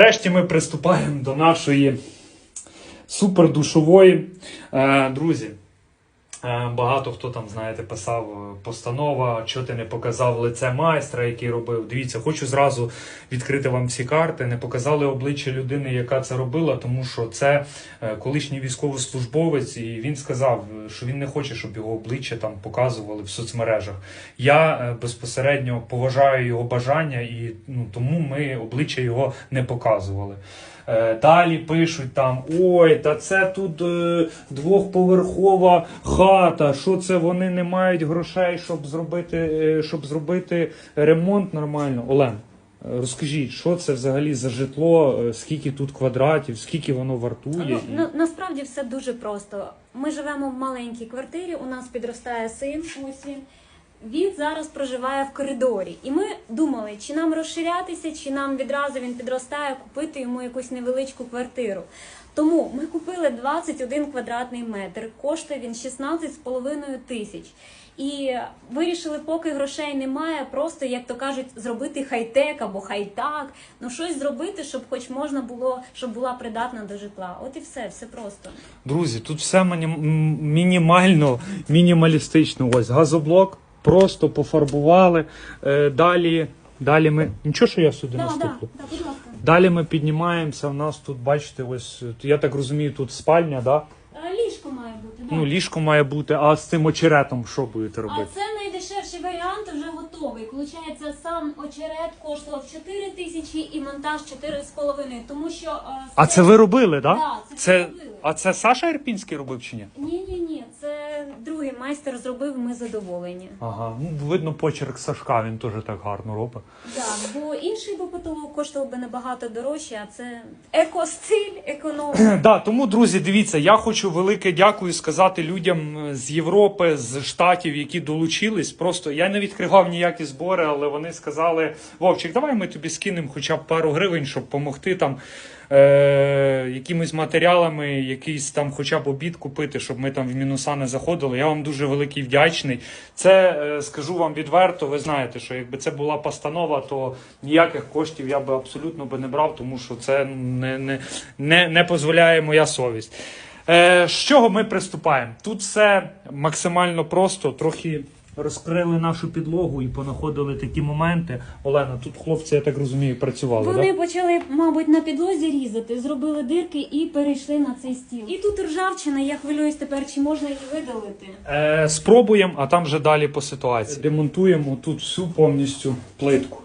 Нарешті ми приступаємо до нашої супердушової. Е, друзі, багато хто там, знаєте, писав е, постанова, що ти не показав лице майстра, який робив. Дивіться, хочу зразу відкрити вам всі карти. Не показали обличчя людини, яка це робила, тому що це е, колишній військовослужбовець, і він сказав, е, що він не хоче, щоб його обличчя там показували в соцмережах. Я е, безпосередньо поважаю його бажання, і ну, тому ми обличчя його не показували. Е, Далі пишуть там: ой, та це тут е, двохповерхова хата. Що це вони не мають грошей, щоб зробити, е, щоб зробити ремонт нормально? Олен, розкажіть, що це взагалі за житло, скільки тут квадратів, скільки воно вартує? Ну, на, насправді все дуже просто. Ми живемо в маленькій квартирі, у нас підростає син. Ось він. Він зараз проживає в коридорі. І ми думали, чи нам розширятися, чи нам відразу він підростає, купити йому якусь невеличку квартиру. Тому ми купили 21 квадратний метр, коштує він 16,5 тисяч. І вирішили, поки грошей немає, просто, як то кажуть, зробити хай-тек або хай-так, ну щось зробити, щоб хоч можна було, щоб була придатна до житла. От і все, все просто. Друзі, тут все міні- мінімально, мінімалістично. Ось газоблок, просто пофарбували. Е, далі, далі ми. Нічого, що я сюди Да, наступлю. да, да, будь ласка. Далі ми піднімаємося. У нас тут, бачите, ось я так розумію, тут спальня, да? А, Ліжко має бути, да. Ну, ліжко має бути, а з цим очеретом що будете А робити? це найдешевший варіант вже готовий. Получається, сам очерет коштував 4 тисячі і монтаж 4,5. Тому що е, А це ви робили, так? Да, це це, робили. а це Саша Ірпінський робив чи ні? Ні, ні, майстер зробив. Ми задоволені. Ага, ну видно почерк Сашка, він теж так гарно робить. Так, бо інший би потолок коштував би набагато дорожче, а це екостиль, економія. Да, тому, друзі, дивіться, я хочу велике дякую сказати людям е, з Європи, з Штатів, які долучились. Просто я не відкривав ніякі збори, але вони сказали: Вовчик, давай ми тобі скинемо хоча б пару гривень, щоб допомогти там. Е, якимись матеріалами, якийсь там хоча б обід купити, щоб ми там в мінуса не заходили. Я вам дуже великий вдячний. Це е, скажу вам відверто. Ви знаєте, що якби це була постанова, то ніяких коштів я би абсолютно би не брав, тому що це не, не, не, не дозволяє моя совість. Е, з чого ми приступаємо? Тут все максимально просто, трохи. Розкрили нашу підлогу і понаходили такі моменти. Олена, тут хлопці, я так розумію, працювали. да? Вони почали, мабуть, на підлозі різати, зробили дирки і перейшли на цей стіл. І тут ржавчина, я хвилююсь тепер, чи можна її видалити. Е, спробуємо, а там вже далі по ситуації. Демонтуємо тут всю повністю плитку.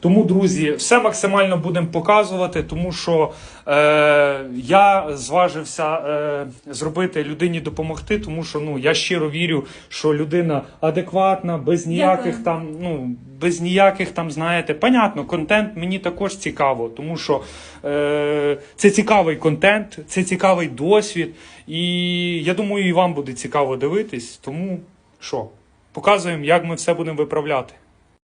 Тому, друзі, все максимально будемо показувати, тому що е, я зважився е, зробити людині допомогти, тому що ну я щиро вірю, що людина адекватна, без ніяких Дякую. там, ну без ніяких там, знаєте, понятно, контент мені також цікаво, тому що е, це цікавий контент, це цікавий досвід, і я думаю, і вам буде цікаво дивитись. Тому що, показуємо, як ми все будемо виправляти.